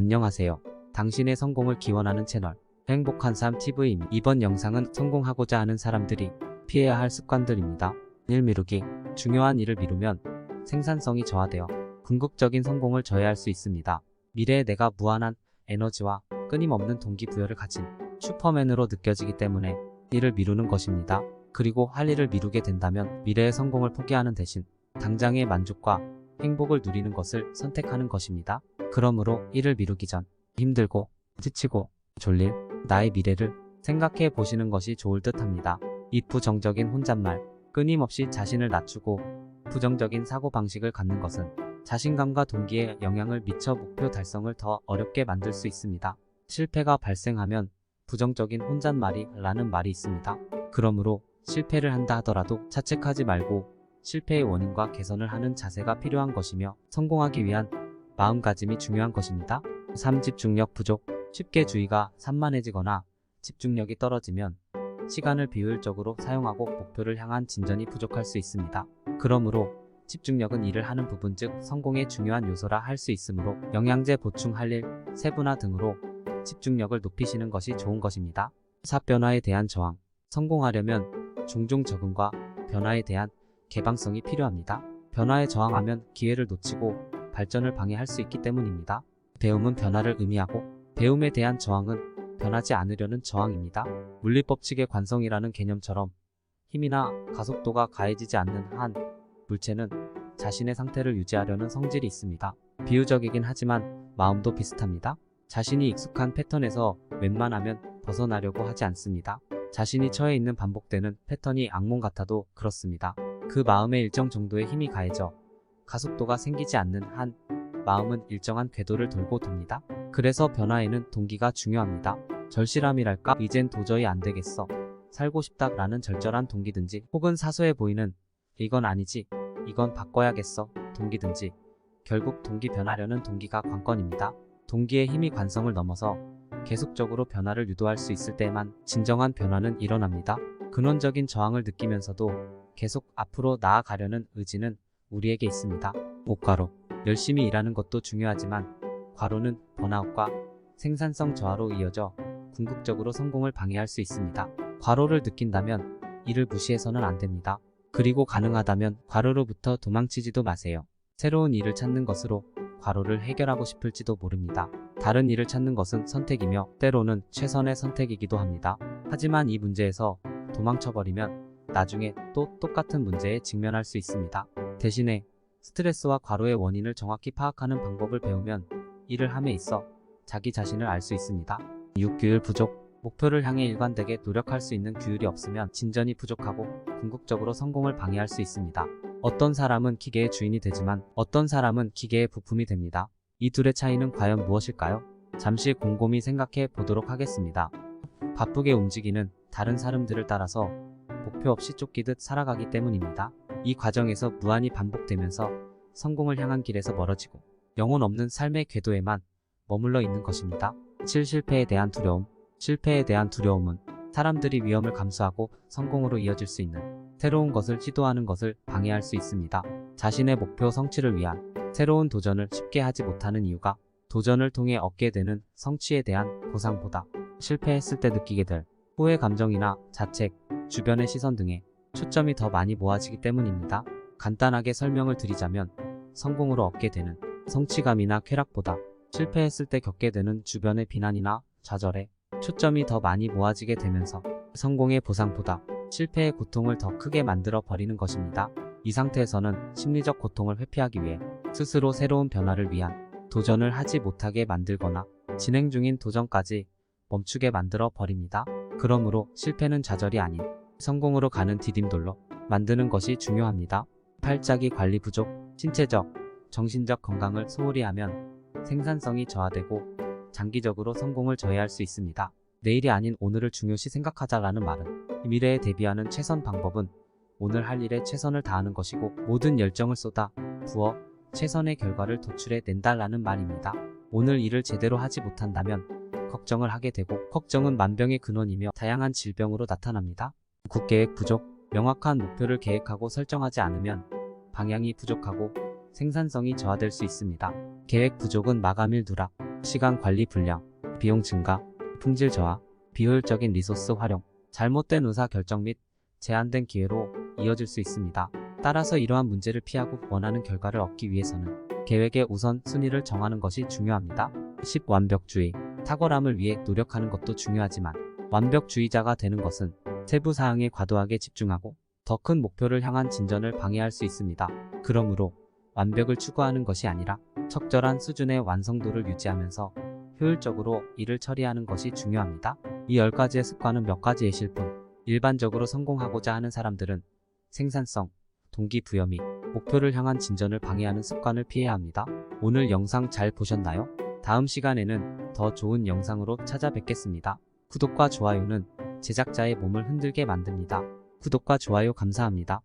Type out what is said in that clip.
안녕하세요. 당신의 성공을 기원하는 채널 행복한 삶 TV입니다. 이번 영상은 성공하고자 하는 사람들이 피해야 할 습관들입니다. 일 미루기. 중요한 일을 미루면 생산성이 저하되어 궁극적인 성공을 저해할 수 있습니다. 미래에 내가 무한한 에너지와 끊임없는 동기부여를 가진 슈퍼맨으로 느껴지기 때문에 일을 미루는 것입니다. 그리고 할 일을 미루게 된다면 미래의 성공을 포기하는 대신 당장의 만족과 행복을 누리는 것을 선택하는 것입니다. 그러므로 일을 미루기 전 힘들고 지치고 졸릴 나의 미래를 생각해 보시는 것이 좋을 듯 합니다. 이 부정적인 혼잣말, 끊임없이 자신을 낮추고 부정적인 사고방식을 갖는 것은 자신감과 동기에 영향을 미쳐 목표 달성을 더 어렵게 만들 수 있습니다. 실패가 발생하면 부정적인 혼잣말이 라는 말이 있습니다. 그러므로 실패를 한다 하더라도 자책하지 말고 실패의 원인과 개선을 하는 자세가 필요한 것이며 성공하기 위한 마음가짐이 중요한 것입니다. 3. 집중력 부족 쉽게 주의가 산만해지거나 집중력이 떨어지면 시간을 비효율적으로 사용하고 목표를 향한 진전이 부족할 수 있습니다. 그러므로 집중력은 일을 하는 부분 즉 성공의 중요한 요소라 할 수 있으므로 영양제 보충 할 일, 세분화 등으로 집중력을 높이시는 것이 좋은 것입니다. 4. 변화에 대한 저항 성공하려면 종종 적응과 변화에 대한 개방성이 필요합니다. 변화에 저항하면 기회를 놓치고 발전을 방해할 수 있기 때문입니다. 배움은 변화를 의미하고 배움에 대한 저항은 변하지 않으려는 저항입니다. 물리법칙의 관성이라는 개념처럼 힘이나 가속도가 가해지지 않는 한 물체는 자신의 상태를 유지하려는 성질이 있습니다. 비유적이긴 하지만 마음도 비슷합니다. 자신이 익숙한 패턴에서 웬만하면 벗어나려고 하지 않습니다. 자신이 처해 있는 반복되는 패턴이 악몽 같아도 그렇습니다. 그 마음에 일정 정도의 힘이 가해져 가속도가 생기지 않는 한 마음은 일정한 궤도를 돌고 돕니다. 그래서 변화에는 동기가 중요합니다. 절실함이랄까 이젠 도저히 안 되겠어. 살고 싶다 라는 절절한 동기든지 혹은 사소해 보이는 이건 아니지 이건 바꿔야겠어 동기든지 결국 동기 변하려는 동기가 관건입니다. 동기의 힘이 관성을 넘어서 계속적으로 변화를 유도할 수 있을 때만 진정한 변화는 일어납니다. 근원적인 저항을 느끼면서도 계속 앞으로 나아가려는 의지는 우리에게 있습니다. 목가로 열심히 일하는 것도 중요하지만 과로는 번아웃과 생산성 저하로 이어져 궁극적으로 성공을 방해할 수 있습니다. 과로를 느낀다면 이를 무시해서는 안 됩니다. 그리고 가능하다면 과로로부터 도망치지도 마세요. 새로운 일을 찾는 것으로 과로를 해결하고 싶을지도 모릅니다. 다른 일을 찾는 것은 선택이며 때로는 최선의 선택이기도 합니다. 하지만 이 문제에서 도망쳐버리면 나중에 또 똑같은 문제에 직면할 수 있습니다. 대신에 스트레스와 과로의 원인을 정확히 파악하는 방법을 배우면 일을 함에 있어 자기 자신을 알 수 있습니다. 6. 규율 부족 목표를 향해 일관되게 노력할 수 있는 규율이 없으면 진전이 부족하고 궁극적으로 성공을 방해할 수 있습니다. 어떤 사람은 기계의 주인이 되지만 어떤 사람은 기계의 부품이 됩니다. 이 둘의 차이는 과연 무엇일까요? 잠시 곰곰이 생각해 보도록 하겠습니다. 바쁘게 움직이는 다른 사람들을 따라서 목표 없이 쫓기듯 살아가기 때문입니다. 이 과정에서 무한히 반복되면서 성공을 향한 길에서 멀어지고 영혼 없는 삶의 궤도에만 머물러 있는 것입니다. 7. 실패에 대한 두려움 실패에 대한 두려움은 사람들이 위험을 감수하고 성공으로 이어질 수 있는 새로운 것을 시도하는 것을 방해할 수 있습니다. 자신의 목표 성취를 위한 새로운 도전을 쉽게 하지 못하는 이유가 도전을 통해 얻게 되는 성취에 대한 보상보다 실패했을 때 느끼게 될 후회 감정이나 자책, 주변의 시선 등에 초점이 더 많이 모아지기 때문입니다. 간단하게 설명을 드리자면 성공으로 얻게 되는 성취감이나 쾌락보다 실패했을 때 겪게 되는 주변의 비난이나 좌절에 초점이 더 많이 모아지게 되면서 성공의 보상보다 실패의 고통을 더 크게 만들어 버리는 것입니다. 이 상태에서는 심리적 고통을 회피하기 위해 스스로 새로운 변화를 위한 도전을 하지 못하게 만들거나 진행 중인 도전까지 멈추게 만들어 버립니다. 그러므로 실패는 좌절이 아닌 성공으로 가는 디딤돌로 만드는 것이 중요합니다. 팔자기 관리 부족, 신체적, 정신적 건강을 소홀히 하면 생산성이 저하되고 장기적으로 성공을 저해할 수 있습니다. 내일이 아닌 오늘을 중요시 생각하자라는 말은 미래에 대비하는 최선 방법은 오늘 할 일에 최선을 다하는 것이고 모든 열정을 쏟아 부어 최선의 결과를 도출해 낸다라는 말입니다. 오늘 일을 제대로 하지 못한다면 걱정을 하게 되고 걱정은 만병의 근원이며 다양한 질병으로 나타납니다. 국계획 부족, 명확한 목표를 계획하고 설정하지 않으면 방향이 부족하고 생산성이 저하될 수 있습니다. 계획 부족은 마감일 누락, 시간 관리 불량, 비용 증가, 품질 저하, 비효율적인 리소스 활용, 잘못된 의사 결정 및 제한된 기회로 이어질 수 있습니다. 따라서 이러한 문제를 피하고 원하는 결과를 얻기 위해서는 계획의 우선 순위를 정하는 것이 중요합니다. 10. 완벽주의. 탁월함을 위해 노력하는 것도 중요하지만 완벽주의자가 되는 것은 세부 사항에 과도하게 집중하고 더 큰 목표를 향한 진전을 방해할 수 있습니다. 그러므로 완벽을 추구하는 것이 아니라 적절한 수준의 완성도를 유지하면서 효율적으로 일을 처리하는 것이 중요합니다. 이 10가지의 습관은 몇 가지 예실 뿐 일반적으로 성공하고자 하는 사람들은 생산성, 동기부여 및 목표를 향한 진전을 방해하는 습관을 피해야 합니다. 오늘 영상 잘 보셨나요? 다음 시간에는 더 좋은 영상으로 찾아뵙겠습니다. 구독과 좋아요는 제작자의 몸을 흔들게 만듭니다. 구독과 좋아요 감사합니다.